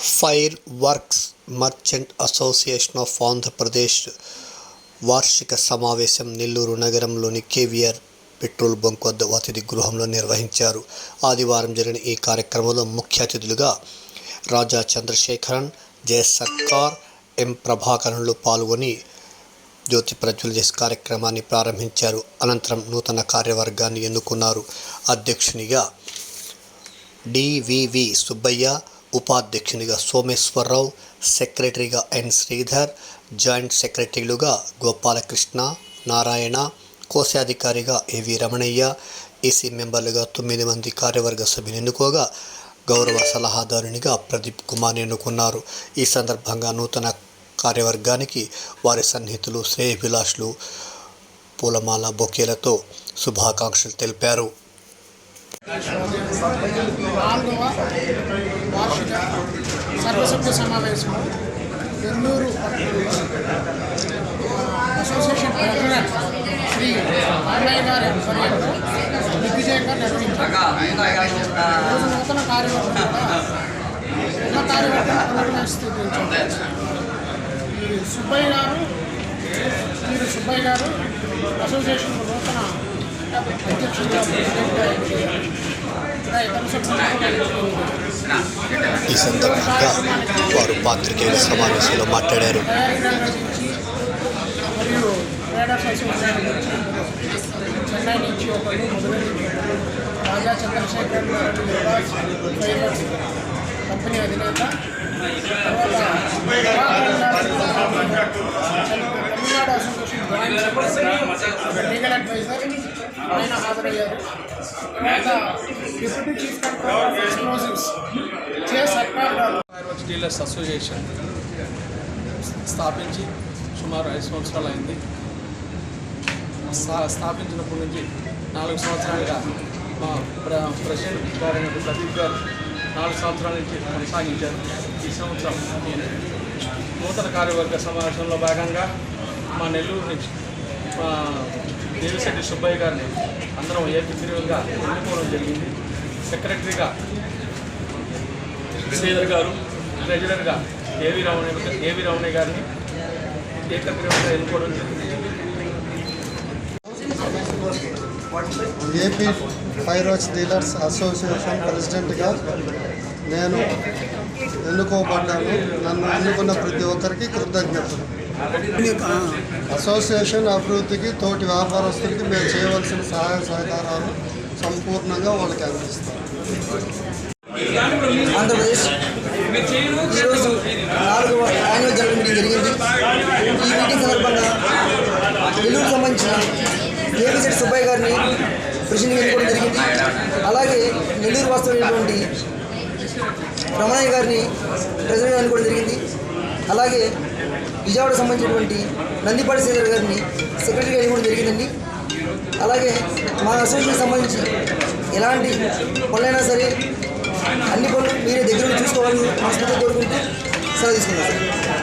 Fire works merchant association of Andhra Pradesh వార్షిక సమావేశం నెల్లూరు నగరంలోని కేవీఆర్ పెట్రోల్ బంక్ వద్ద అతిథి గృహంలో నిర్వహించారు. ఆదివారం జరిగిన ఈ కార్యక్రమంలో ముఖ్య అతిథులుగా రాజా చంద్రశేఖరన్ జయ సర్కార్ ఎం ప్రభాకరన్లు పాల్గొని జ్యోతి ప్రజ్వల చేసే కార్యక్రమాన్ని ప్రారంభించారు. అనంతరం నూతన కార్యవర్గాన్ని ఎన్నుకున్నారు. అధ్యక్షునిగా డివివి సుబ్బయ్య ఉపాధ్యక్షునిగా సోమేశ్వరరావు సెక్రటరీగా ఎన్. శ్రీధర్ జాయింట్ సెక్రటరీలుగా గోపాలకృష్ణ నారాయణ కోశాధికారిగా ఏవి రమణయ్య ఈసీ మెంబర్లుగా తొమ్మిది మంది కార్యవర్గ సభ్యులు ఎన్నుకోగా గౌరవ సలహాదారునిగా ప్రదీప్ కుమార్ ఎన్నుకున్నారు. ఈ సందర్భంగా నూతన కార్యవర్గానికి వారి సన్నిహితులు శ్రేయభిలాషులు పూలమాల బొకేలతో శుభాకాంక్షలు తెలిపారు. వార్షిక సర్వసభ్య సమావేశం Nellore association president Shri R I గారి ఆధ్వర్యంలో దిగ్విజయంగా నిర్వహించారు. నూతన కార్యవర్గం ఉన్న కార్యవర్గం పునర్వ్యవస్థీకరించారు సుబ్బయ్య గారు మీరు సుబ్బయ్య గారు అసోసియేషన్ నూతన ఎన్నికయ్యారు. ఇంకా ఇతర సభ్యులు ఈ సందర్భంగా వారు పాత్రికేయుల సమావేశంలో మాట్లాడారు. చెన్నై నుంచి ఒకరు రాజా చంద్రశేఖర్ కంపెనీ అధినేత తర్వాత Tamil Nadu association joint secretary legal advisor ఆయన హాజరయ్యారు deputy chief controller explosives J Sarkar dealers association స్థాపించి సుమారు ఐదు సంవత్సరాలు అయింది. స్థా- స్థాపించినప్పటి నుంచి నాలుగు సంవత్సరాలుగా మా ప్ర ప్రెసిడెంట్ గారైన ప్రదీప్ గారు నాలుగు సంవత్సరాల నుంచి కొనసాగించారు. ఈ సంవత్సరం నూతన కార్యవర్గ సమావేశంలో భాగంగా మా నెల్లూరు నుంచి మా దేవిశెట్టి సుబ్బయ్య గారిని అందరం ఏపీ ఏకగ్రీవంగా ఎన్నుకోవడం జరిగింది. సెక్రటరీగా శ్రీధర్ గారు ట్రెజరర్గా ఏవి రమణ ఏవి రమణయ్య గారిని ఏకగ్రీవంగా ఎన్నుకోవడం జరిగింది. ఏపీ ఫైరోచ్ డీలర్స్ అసోసియేషన్ ప్రెసిడెంట్గా నేను ఎన్నుకోబడ్డాను. నన్ను ఎన్నుకున్న ప్రతి ఒక్కరికి కృతజ్ఞతలు. అసోసియేషన్ అభివృద్ధికి తోటి వ్యాపారస్తులకి మేము చేయవలసిన సహాయ సహకారాలు సంపూర్ణంగా వాళ్ళకి అందిస్తాం. ఆంధ్రప్రదేశ్ ఈరోజు నాలుగవ యాన్యువల్ జనరల్ మీటింగ్ జరిగింది. ఈ మీటింగ్ సందర్భంగా నెల్లూరు సంబంధించిన కేవీసెట్ సుబ్బయ్య గారిని ప్రెసిడెంట్గా ఎన్నుకోవడం జరిగింది. అలాగే నెల్లూరు వాస్తవమైనటువంటి రమణయ్య గారిని ప్రెసిడెంట్గా ఎన్నుకోవడం జరిగింది. అలాగే విజయవాడ సంబంధించినటువంటి నందిపాటి శ్రీధర్ గారిని సెక్రటరీగా కూడా జరిగిందండి. అలాగే మా అసోసియేషన్ సంబంధించి ఎలాంటి పనులైనా సరే అన్ని పనులు మీరే దగ్గర చూసుకోవాలని మనస్ఫూర్తిగా కోరుకుంటూ సెలవు తీసుకున్నాను